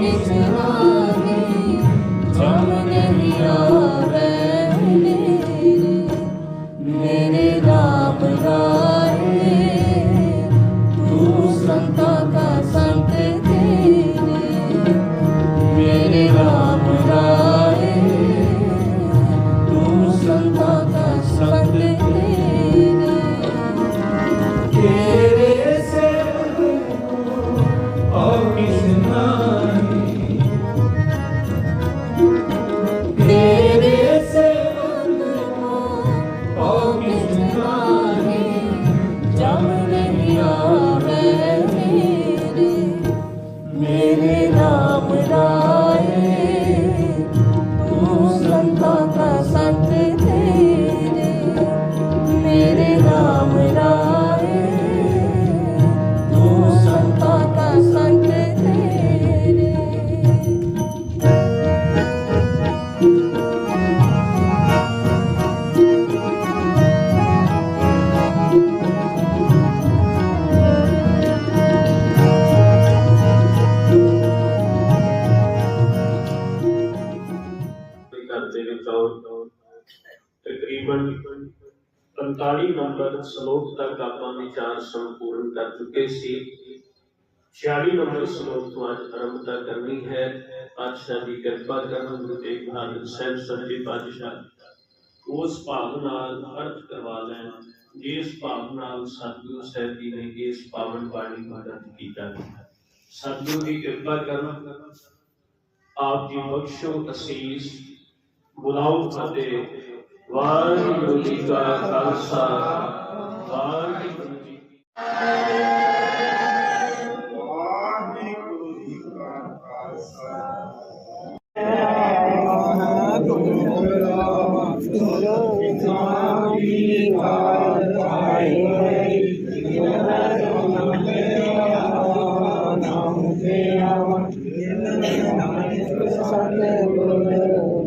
Miserable. ਦੇ ਘਰ ਤਕਰੀਬਨ 45 ਨੰਬਰ ਸ਼ਲੋਕ ਤੱਕ ਆਪਾਂ ਵਿਚਾਰ ਸੰਪੂਰਨ ਕਰ ਚੁੱਕੇ ਸੀ। 46 ਨੰਬਰ ਸ਼ਲੋਕ ਤੋਂ ਅੱਜ ਆਰੰਭਤਾ ਕਰਨੀ ਹੈ। ਪਾਤਸ਼ਾਹ ਦੀ ਕਿਰਪਾ ਕਰਨ ਗੁਰੂ ਤੇਗ ਬਹਾਦਰ ਸਾਹਿਬ ਸੱਚੇ ਪਾਤਸ਼ਾਹ ਉਸ ਭਾਵ ਨਾਲ ਅਰਥ ਕਰਵਾ ਲੈਣ। ਜਿਸ ਭਾਵ ਨਾਲ ਸਤਿਗੁਰੂ ਸਾਹਿਬ ਜੀ ਨੇ ਇਸ ਪਾਵਨ ਬਾਣੀ ਨੂੰ ਅਰਥ ਕੀਤਾ। ਸਤਿਗੁਰੂ ਦੀ ਕਿਰਪਾ ਕਰਨ ਆਪ ਜੀ ਬਖਸ਼ੋ ਅਸੀਸ। ਬੁਲਾਉ ਫਤਿਹ ਵਾਹਿਗੁਰੂ ਜੀ ਕਾ ਖਾਲਸਾ, ਵਾਹਿਗੁਰੂ ਜੀ ਕੀ ਵਾਹਿਗੁਰੂ ਜੀ ਕਾ ਖਾਲਸਾ Thank you.